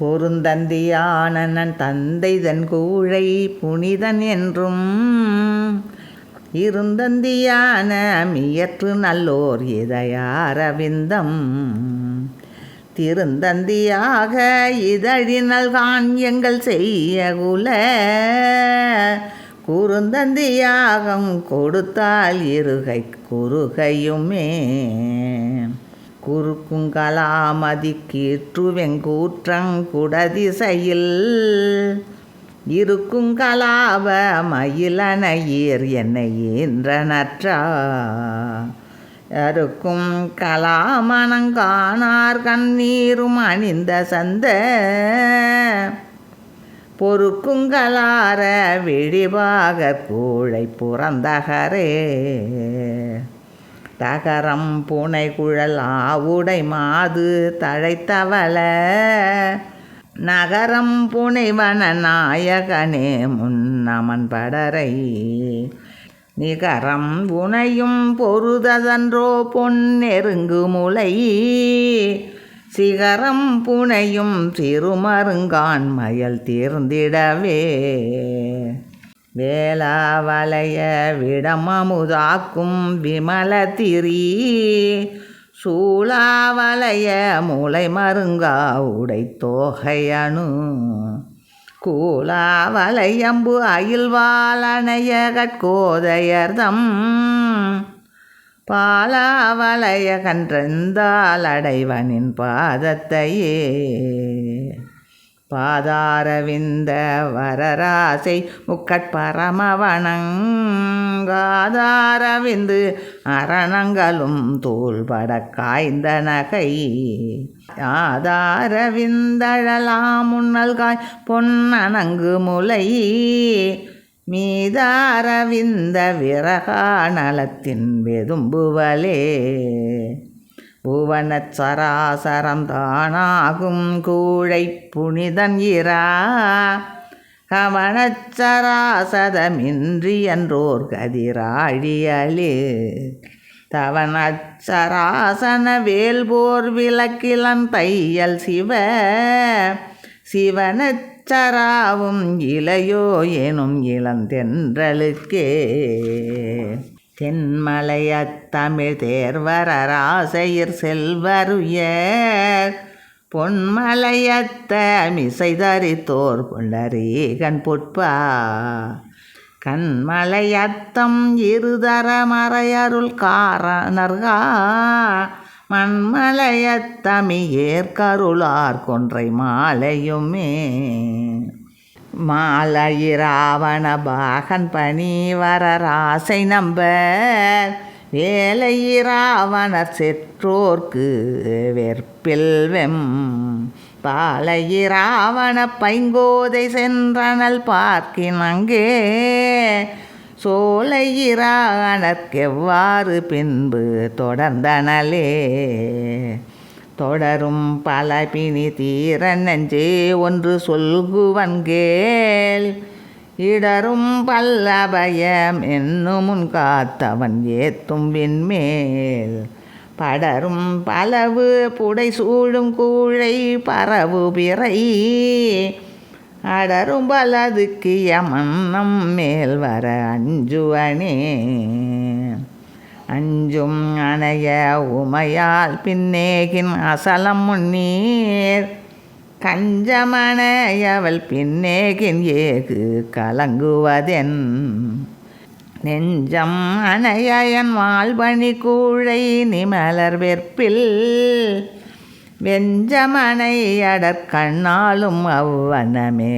பொருந்தந்தியானன் தந்தை தன் கூழை புனிதன் என்றும் இருந்தந்தியான மியற்று நல்லோர் இதயாரவிந்தம் திருந்தந்தியாக இதழினல்கான் எங்கள் செய்யகுல குறுந்தந்தியாகம் கொடுத்தால் இருகை குறுகையுமே. குறுக்குங்கலாமதி கீற்றுவெங்கூற்றங்குடதிசையில் இருக்குங்கலாவ மயிலனையீர் என்னை ஈன்றனற்றா அறுக்கும் கலாமணங்கானார் கண்ணீரும் அணிந்த சந்த. பொறுக்குங்களார விழிவாக கூழை புறந்தகரே. தகரம் புனை குழல் ஆவுடை மாது தழைத்தவள. நகரம் புனைவன நாயகனே முன்னமன் படரை. நிகரம் உனையும் பொருததன்றோ பொன்னெருங்கு முளை சிகரம் புனையும் சிறுமருங்கான் மயல் தீர்ந்திடவே. வேளாவளைய விடமமுதாக்கும் விமல திரி. சூளாவளைய மூளை மருங்கா உடை தோகையணு கூலாவலையம்பு அயில்வாலனைய கட்கோதையர்தம் பாலாவளைய கன்றெந்தால் அடைவனின் பாதத்தையே. பாதாரவிந்த வரராசை முக்கட்பரமவனங்காதாரவிந்து அரணங்களும் தோள்பட காய்ந்த நகை ஆதாரவிந்தழலாம் முன்னல்காய் பொன்னணங்கு முலை. மீதாரவிந்த விரகானலத்தின் வெதும்புவலே. புவனச் சராசரம் தானாகும் கூழை புனிதன் இரா. கவனச்சராசதமின்றி என்றோர் கதிராழியலே தவனச்சராசன வேல்போர் விளக்கிலன் தையல் சிவ. சிவனச்சராவும் இளையோ எனும் இளந்தென்றலுக்கே தென்மலையத்தமிழ் தேர்வரராசையர் செல்வருயர். பொன்மலையத்த மிசை தரித்தோர் பொல்லரீகன் புட்பா கண்மலையத்தம் இருதர மறையருள் காரணர்கா மண்மலையத்தமியேற்கருளார் கொன்றை மாலையுமே. மாலையிராவண பாகன் பணி வரராசை நம்ப. வேலையிராவணர் செற்றோர்க்கு வெற்பில் வெம். பாலையிராவண பைங்கோதை சென்றனல் பார்க்கினங்கே. ராவணர்க்கெவ்வாறு பின்பு தொடர்ந்தனலே. தொடரும் பல பிணி தீர நெஞ்சே ஒன்று சொல்குவன்கேள் இடரும் பல்லபயம் என்னுமுன் காத்தவன் ஏத்தும் விண்மேல். படரும் பலவு புடை சூழும் கூழை பரவு பிறை. அடரும் பலதுக்கு யமன்னம் மேல் வர அஞ்சுவனே. அஞ்சும் அணைய உமையால் பின்னேகின் அசலம் முன்னீர். கஞ்சமணையவள் பின்னேகின் ஏகு கலங்குவதென். நெஞ்சம் அணையன் மால்பணி கூழை நிமலர் வெற்பில். வெஞ்சமனை அடற்கண்ணாலும் அவ்வனமேவுவலே